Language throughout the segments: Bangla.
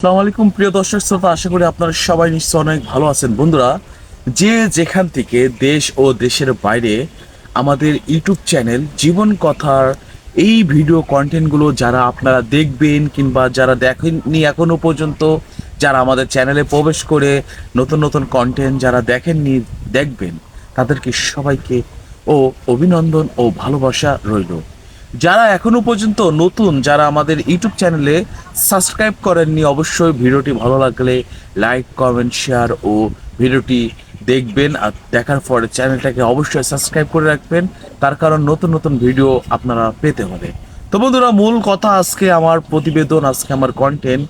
আসসালামু আলাইকুম, প্রিয় দর্শক শ্রোতা, আশা করি আপনারা সবাই নিশ্চয় অনেক ভালো আছেন। বন্ধুরা, যে যেখান থেকে দেশ ও দেশের বাইরে আমাদের ইউটিউব চ্যানেল জীবন কথার এই ভিডিও কন্টেন্টগুলো যারা আপনারা দেখবেন কিংবা যারা দেখেননি এখনও পর্যন্ত, যারা আমাদের চ্যানেলে প্রবেশ করে নতুন নতুন কন্টেন্ট যারা দেখেননি, দেখবেন, তাদেরকে সবাইকে ও অভিনন্দন ও ভালোবাসা রইল। যারা এখনও পর্যন্ত নতুন, যারা আমাদের ইউটিউব চ্যানেলে সাবস্ক্রাইব করেননি, অবশ্যই ভিডিওটি ভালো লাগলে লাইক, কমেন্ট, শেয়ার ও ভিডিওটি দেখবেন। আর দেখার পরে চ্যানেলটাকে অবশ্যই সাবস্ক্রাইব করে রাখবেন। তার কারণ নতুন নতুন ভিডিও আপনারা পেতে হবে। তো বন্ধুরা, মূল কথা আজকে আমার প্রতিবেদন, আজকে আমার কন্টেন্ট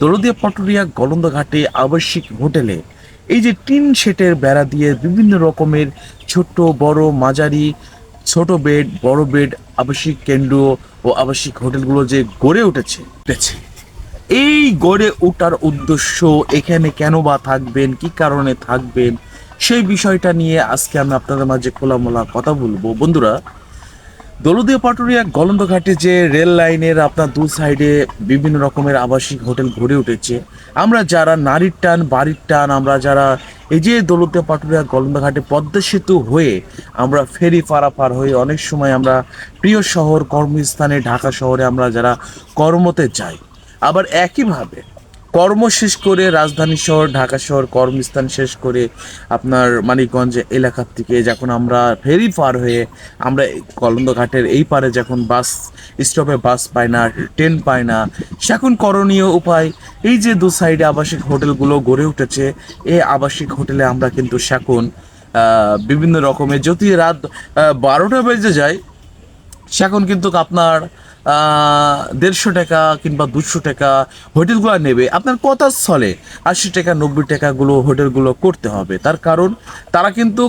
দরদিয়া পটুরিয়া গলন্দঘাটে আবাসিক হোটেলে এই যে টিন শেটের বেড়া দিয়ে বিভিন্ন রকমের ছোট বড়, মাঝারি ছোট বেড বড় বেড আবাসিক কেন্দ্র ও আবাসিক হোটেলগুলো যে গড়ে উঠেছে। উঠেছে। এই গড়ে ওঠার উদ্দেশ্য এখানে কেন বা থাকবেন কি কারণে থাকবেন সেই বিষয়টা নিয়ে আজকে আমি আপনাদের মাঝে খোলামোলা কথা বলব। বন্ধুরা দলদীয় পাটুরিয়া গলন্দঘাটে যে রেল লাইনের আপনার দু সাইডে বিভিন্ন রকমের আবাসিক হোটেল গড়ে উঠেছে আমরা যারা নারীর টান বাড়ির টান আমরা যারা এই যে দৌলতিয়া পাটুরিয়া গলন্দাঘাটে পদ্মা সেতু হয়ে আমরা ফেরি পারাপার হয়ে অনেক সময় আমরা প্রিয় শহর কর্মস্থানে ঢাকা শহরে আমরা যারা কর্মতে যাই। আবার একইভাবে কর্ম শেষ করে রাজধানী শহর, ঢাকা শহর কর্মস্থান শেষ করে আপনার মানিকগঞ্জ এলাকার থেকে যখন আমরা ফেরি পার হয়ে আমরা এই কলন্দঘাটের এই পারে যখন বাস স্টপে বাস পাই না, ট্রেন পাই না, সেখন করণীয় উপায় এই যে দু সাইডে আবাসিক হোটেলগুলো গড়ে উঠেছে, এই আবাসিক হোটেলে আমরা কিন্তু সেখন বিভিন্ন রকমের যদি রাত বারোটা বেজে যায়, সেখন কিন্তু আপনার দেড়শো টাকা কিংবা দুশো টাকা হোটেলগুলো নেবে। আপনার কথার স্থলে আশি টাকা, নব্বই টাকাগুলো হোটেলগুলো করতে হবে। তার কারণ তারা কিন্তু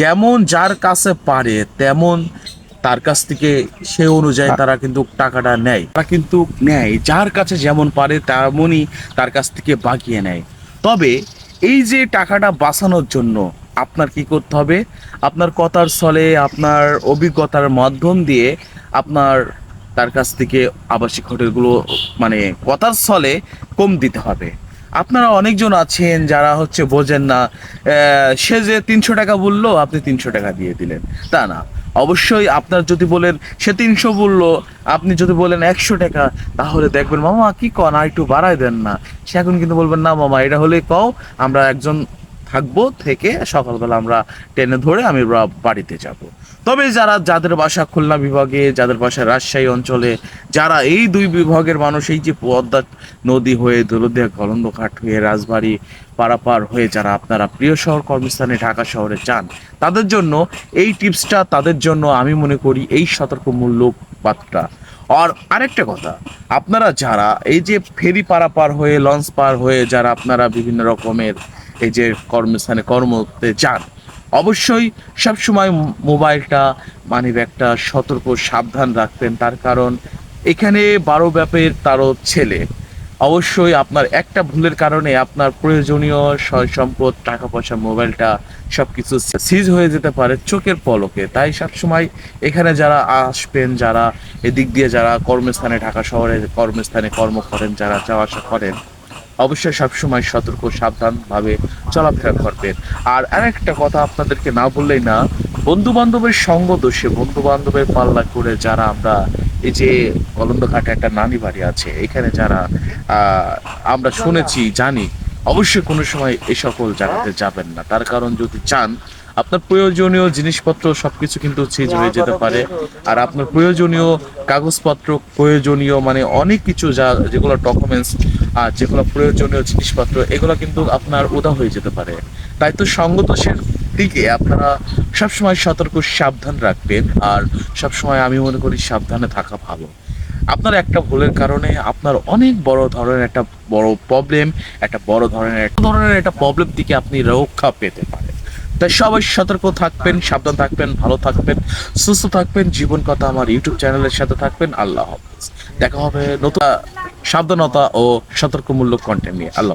যেমন যার কাছে পারে তেমন তার কাছ থেকে সে অনুযায়ী তারা কিন্তু টাকাটা নেয়। তারা কিন্তু নেয়, যার কাছে যেমন পারে তেমনই তার কাছ থেকে বাগিয়ে নেয়। তবে এই যে টাকাটা বাঁচানোর জন্য আপনার কি করতে হবে? আপনার কথার ছলে আপনার অভিজ্ঞতার মাধ্যম দিয়ে আপনার তার কাছ থেকে আবাসিক হোটেলগুলো মানে কথার ছলে কম দিতে হবে। আপনারা অনেকজন আছেন যারা হচ্ছে বোঝেন না সে যে তিনশো টাকা বলল, আপনি তিনশো টাকা দিয়ে দিলেন। তা না। অবশ্যই আপনার যদি বলেন, সে তিনশো বলল, আপনি যদি বলেন একশো টাকা, তাহলে দেখবেন, মামা, কি কন? আর একটু বাড়াই দেন না। সে এখন কিন্তু বলবেন, না, মামা, এটা হলে কও, আমরা একজন থাকব থেকে সকালবেলা আমরা ট্রেনে ধরে আমি বাড়িতে যাব। তবে যারা, যাদের বাসা খুলনা বিভাগে, যাদের বাসা রাজশাহী অঞ্চলে, যারা এই দুই বিভাগের মানুষ, এই যে পদ্মা নদী হয়ে, দলদিয়া গলন্দঘাট হয়ে, রাজবাড়ি পারাপার হয়ে যারা আপনারা প্রিয় শহর কর্মস্থানে ঢাকা শহরে যান, তাদের জন্য এই টিপসটা, তাদের জন্য আমি মনে করি এই সতর্কমূলক বার্তা। আর আরেকটা কথা, আপনারা যারা এই যে ফেরি পারাপার হয়ে, লঞ্চ পার হয়ে, যারা আপনারা বিভিন্ন রকমের এই যে কর্মস্থানে, কর্মতে যান অবশ্যই সবসময় মোবাইলটা মানি ব্যাগটা সতর্ক, সাবধান রাখবেন। তার কারণ এখানে বারো ব্যাপের তারও ছেলে। অবশ্যই আপনার একটা ভুলের কারণে আপনার প্রয়োজনীয় সম্পদ টাকা পয়সা মোবাইলটা সবকিছু সিজ হয়ে যেতে পারে চোখের পলকে। তাই সবসময় এখানে যারা আসবেন, যারা এদিক দিয়ে যারা কর্মস্থানে, ঢাকা শহরে কর্মস্থানে কর্ম করেন, যারা যাওয়া আসা করেন অবশ্যই সবসময় সতর্ক সাবধানভাবে চলাফেরা করবেন। আর আরেকটা কথা আপনাদেরকে না বললেই না বন্ধু বান্ধবের সঙ্গ দোষে বন্ধু বান্ধবের পাল্লা করে যারা আমরা এই যে অলন্দঘাটে একটা নানি বাড়ি আছে এখানে যারা আমরা শুনেছি জানি অবশ্যই কোনো সময় এই সকল জায়গাতে যাবেন না। তার কারণ যদি চান, আপনার প্রয়োজনীয় জিনিসপত্র সবকিছু কিন্তু সিজ হয়ে যেতে পারে। আর আপনার প্রয়োজনীয় কাগজপত্র, প্রয়োজনীয় মানে অনেক কিছু যা, যেগুলো ডকুমেন্টস আর যেগুলো প্রয়োজনীয় জিনিসপত্র, এগুলো কিন্তু আপনার উদা হয়ে যেতে পারে। তাই তো সঙ্গদোষের দিকে আপনারা সবসময় সতর্ক, সাবধান রাখবেন। আর সবসময় আমি মনে করি সাবধানে থাকা ভালো। আপনার একটা ভুলের কারণে আপনার অনেক বড় ধরনের একটা বড় প্রবলেম একটা বড় ধরনের একটা ধরনের একটা প্রবলেম থেকে আপনি রক্ষা পেতে পারেন। তাই সবাই সতর্ক থাকবেন, সাবধান থাকবেন, ভালো থাকবেন, সুস্থ থাকবেন, জীবন কথা আমার ইউটিউব চ্যানেলের সাথে থাকবেন, আল্লাহ হাফিজ। দেখা হবে নতুন সাবধানতা ও সতর্কমূলক কন্টেন্ট নিয়ে। আল্লাহ